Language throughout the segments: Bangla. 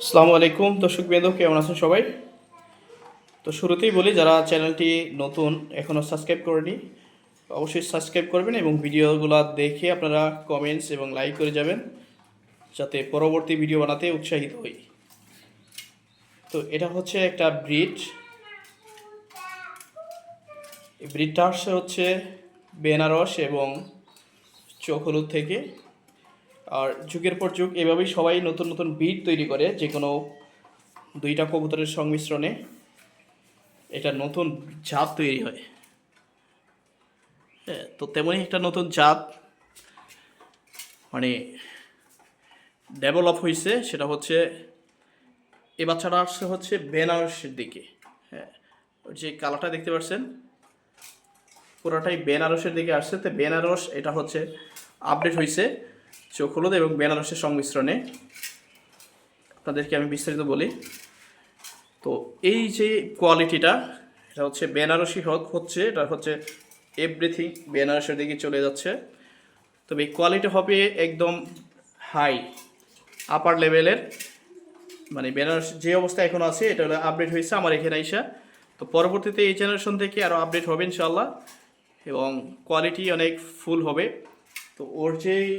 আসসালামু আলাইকুম, দর্শক বেদ কেমন আছেন সবাই? তো শুরুতেই বলি, যারা চ্যানেলটি নতুন এখনও সাবস্ক্রাইব করেনি, অবশ্যই সাবস্ক্রাইব করবেন এবং ভিডিওগুলো দেখে আপনারা কমেন্টস এবং লাইক করে যাবেন, যাতে পরবর্তী ভিডিও বানাতে উৎসাহিত হই। তো এটা হচ্ছে একটা ব্রিড ব্রিডটা আসছে হচ্ছে বেনারস এবং চোখ হলুদ থেকে। আর যুগের পর যুগ এভাবেই সবাই নতুন নতুন বিট তৈরি করে যে কোনো দুইটা কবুতরের সংমিশ্রণে এটা নতুন জাত তৈরি হয়। হ্যাঁ তো তেমনই একটা নতুন জাত মানে ডেভেলপ হয়েছে সেটা হচ্ছে এ বাচ্চাটা আসছে হচ্ছে বেনারসের দিকে। হ্যাঁ যে কালারটা দেখতে পাচ্ছেন, পুরোটাই বেনারসের দিকে আসছে। তো বেনারস এটা হচ্ছে আপডেট হয়েছে চোখ হলুদ এবং বেনারসের সংমিশ্রণে আপনাদেরকে আমি বিস্তারিত বলি। তো এই যে কোয়ালিটিটা, এটা হচ্ছে বেনারসি হক হচ্ছে, এটা হচ্ছে এভরিথিং বেনারসের দিকে চলে যাচ্ছে। তবে এই কোয়ালিটি হবে একদম হাই আপার লেভেলের মানে বেনারস যে অবস্থা এখন আছে, এটা হলো আপডেট হয়েছে আমার এখানে আইসা। তো পরবর্তীতে এই জেনারেশন থেকে আরও আপডেট হবে ইনশাল্লাহ এবং কোয়ালিটি অনেক ফুল হবে। তো ওর যেই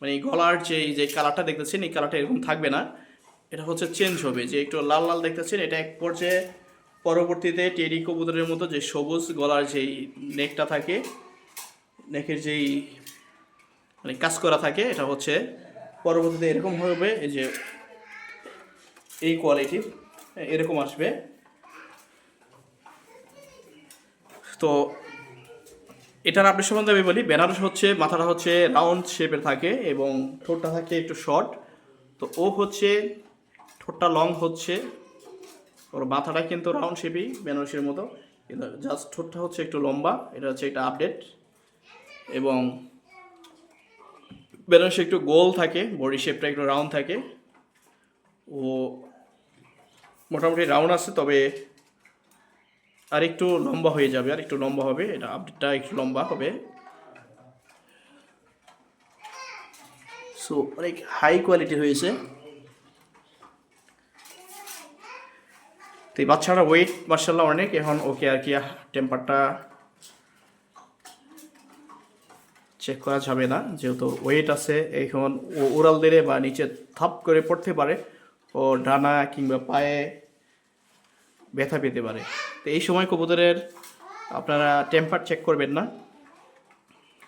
মানে গলার যে যে কালারটা দেখতেছেন, এই কালারটা এরকম থাকবে না। এটা হচ্ছে চেঞ্জ হবে। যে একটু লাল লাল দেখতেছেন, এটা এক পর্যায়ে পরবর্তীতে টেরি কবুতরের মতো যে সবুজ গলার যেই নেকটা থাকে নেকের যেই মানে কাজ করা থাকে, এটা হচ্ছে পরবর্তীতে এরকম হবে। এই যে এই কোয়ালিটির এরকম আসবে। তো এটার আপডেট সম্বন্ধে আমি বলি, বেনারস হচ্ছে, মাথাটা হচ্ছে রাউন্ড শেপের থাকে এবং ঠোঁটটা থাকে একটু শর্ট। তো ও হচ্ছে, ঠোঁটটা লং হচ্ছে, ওর মাথাটা কিন্তু রাউন্ড শেপই বেনারসের মতো। কিন্তু জাস্ট ঠোঁটটা হচ্ছে একটু লম্বা, এটা হচ্ছে একটা আপডেট। এবং বেনারসে একটু গোল থাকে, বডি শেপটা একটু রাউন্ড থাকে। ও মোটামুটি রাউন্ড আছে, তবে আর একটু লম্বা হয়ে যাবে, আর একটু লম্বা হবে। এটা আপডেটটা একটু লম্বা হবে। সো অনেক হাই কোয়ালিটি হয়েছে। তো এই বাচ্চাটা ওয়েট মার্শাল্লাহ অনেক। এখন ওকে আর কি টেম্পারটা চেক করা যাবে না। যেহেতু ওয়েট আছে, এখন ও উড়াল দিলে বা নিচে থাপ করে পড়তে পারে, ও ডানা কিংবা পায়ে ব্যথা পেতে পারে। তো এই সময় কবুতরের আপনারা টেম্পার চেক করবেন না।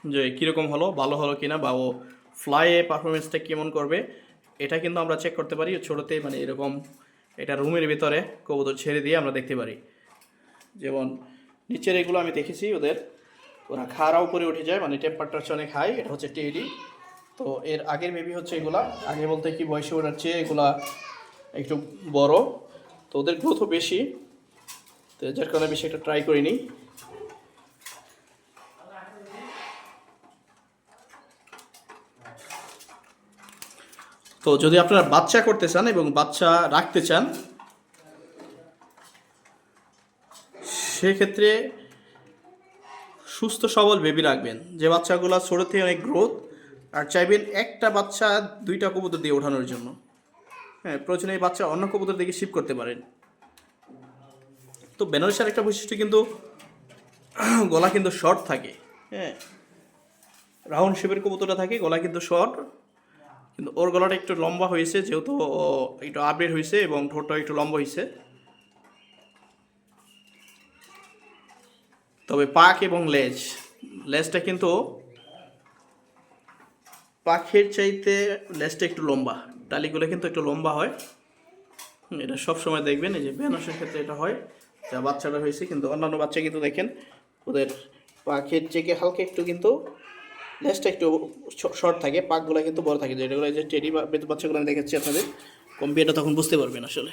যে কীরকম হলো, ভালো হলো কি না বা ও ফ্লাইয়ে পারফরমেন্সটা কেমন করবে, এটা কিন্তু আমরা চেক করতে পারি। ছোটোতে মানে এরকম এটা রুমের ভিতরে কবুতর ছেড়ে দিয়ে আমরা দেখতে পারি। যেমন নিচের এগুলো আমি দেখেছি ওদের। ওরা খাড়া উপরে উঠে যায় মানে টেম্পারটা হচ্ছে অনেক হাই এটা হচ্ছে টেডি। তো এর আগের বেবি হচ্ছে এগুলা। আগে বলতে কি বয়সে ওঠার চেয়ে এগুলা একটু বড়। তো ওদের গ্রোথও বেশি। তো যার কারণে বেশি একটা ট্রাই করিনি। তো যদি আপনারা বাচ্চা করতে চান এবং বাচ্চা রাখতে চান, সেক্ষেত্রে সুস্থ সবল বেবি রাখবেন, যে বাচ্চাগুলো থেকে অনেক গ্রোথ আর চাইবেন একটা বাচ্চা দুইটা কবুতর দিয়ে ওঠানোর জন্য। হ্যাঁ প্রয়োজনে এই বাচ্চা অন্য কবুতর দিকে শিফট করতে পারেন। তো বেনারসের একটা বৈশিষ্ট্য কিন্তু গলা কিন্তু শর্ট থাকে। হ্যাঁ। রাউন্ড শেপের কবুতরটা থাকে গলা কিন্তু শর্ট কিন্তু ওর গলাটা একটু লম্বা হয়েছে যেহেতু একটু আপডেট হয়েছে এবং ঠোঁটটা একটু লম্বা হয়েছে। তবে পাক এবং লেজ লেজটা কিন্তু পাখের চাইতে লেজটা একটু লম্বা টালিগুলো কিন্তু একটু লম্বা হয়। এটা সব সময় দেখবেন এই যে বেনারসের ক্ষেত্রে এটা হয়। যা বাচ্চাটা হয়েছে, কিন্তু অন্যান্য বাচ্চা কিন্তু দেখেন, ওদের পাখের চেকে হালকা একটু কিন্তু লেজটা একটু শর্ট থাকে, পাকগুলো কিন্তু বড় থাকে। যেগুলো যে টেডি বাচ্চাগুলো আমি দেখাচ্ছি আপনাদের কম্পিউটার তখন বুঝতে পারবেন আসলে।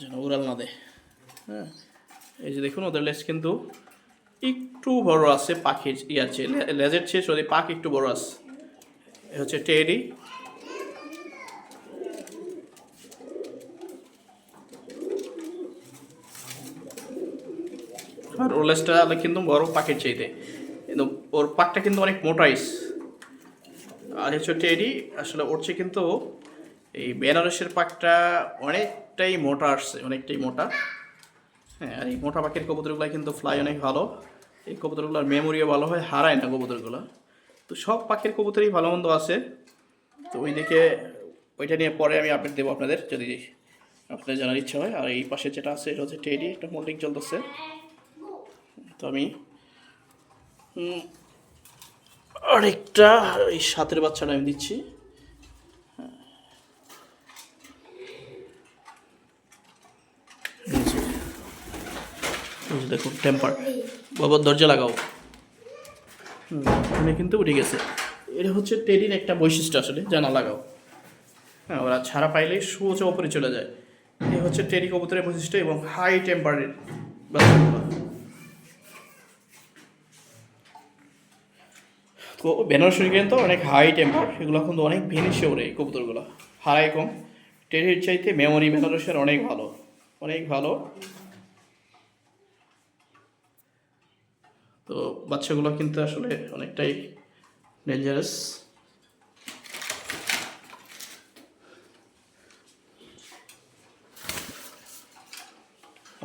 যেন উড়াল না দেয়। হ্যাঁ এই যে দেখুন, ওদের লেজ কিন্তু একটু বড় আছে, পাখির ইয়ার চেয়ে। লেজের চেয়ে সরি পাখ একটু বড় আছে হচ্ছে টেডি আর ওর কিন্তু বড় পাখির চাইতে। কিন্তু ওর পাকটা কিন্তু অনেক মোটাইস আর হচ্ছে টেডি আসলে উঠছে কিন্তু এই বেনারসের পাকটা অনেকটাই মোটা আসছে অনেকটাই মোটা। হ্যাঁ আর এই মোটা পাখির কবুতরগুলো কিন্তু ফ্লাই অনেক ভালো। এই কবুতরগুলোর মেমোরিও ভালো হয়, হারায় না কবুতরগুলো। তো সব পাখির কবুতরই ভালো মন্দ আছে। তো ওই দিকে ওইটা নিয়ে পরে আমি আপডেট দেবো আপনাদের, যদি আপনাদের জানার ইচ্ছা হয়। আর এই পাশে যেটা আছে, এটা হচ্ছে টেডি, একটা মোল্ডিং চলতেছে। তো আমি আরেকটা, এই সাতের বাচ্চাটা আমি দিচ্ছি। দেখুন টেম্পার বাবার দরজা লাগাও। এখানে কিন্তু উঠে গেছে। এটা হচ্ছে টেডির একটা বৈশিষ্ট্য আসলে জানা লাগাও। হ্যাঁ ওরা ছাড়া পাইলেই সোজা ওপরে চলে যায়। এই হচ্ছে টেডি কবুতরের বৈশিষ্ট্য এবং হাই টেম্পারের বাচ্চাগুলো। তো বেনারসি কিন্তু অনেক হাই টেম্পার এগুলো কিন্তু অনেক ভেনিসে ওরে এই কবুতরগুলো। হারাই কম টেরির চাইতে মেমোরি বেনারসের অনেক ভালো অনেক ভালো। তো বাচ্চাগুলো কিন্তু আসলে অনেকটাই ডেঞ্জারাস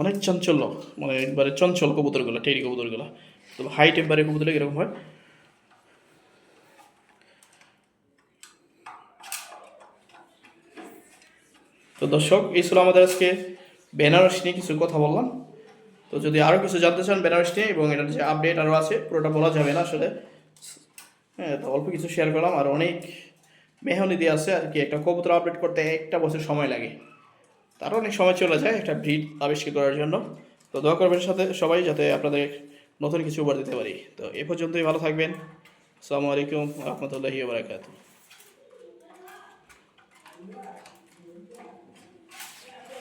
অনেক চঞ্চল মানে একবারে চঞ্চল কবুতরগুলো, টেরি কবুতরগুলো। তো হাই টেম্পারের কবুতর এরকম হয়? তো দর্শক, এই ছিল আমাদের আজকে বেনারস নিয়ে কিছু কথা বললাম। তো যদি আরও কিছু জানতে চান বেনারস নিয়ে এবং এটার যে আপডেট আরও আছে, পুরোটা বলা যাবে না আসলে। হ্যাঁ তো অল্প কিছু শেয়ার করলাম আর অনেক মেহনি দিয়ে আছে আর কি। একটা কবুতর আপডেট করতে একটা বছর সময় লাগে। তারও অনেক সময় চলে যায় একটা ব্রিড আবিষ্কার করার জন্য। তো দোয়া করবেন সাথে সবাই যাতে আপনাদের নতুন কিছু উপহার দিতে পারি। তো এ পর্যন্তই, ভালো থাকবেন। আসসালামু আলাইকুম রহমতুল্লাহি বারাকাতুহ।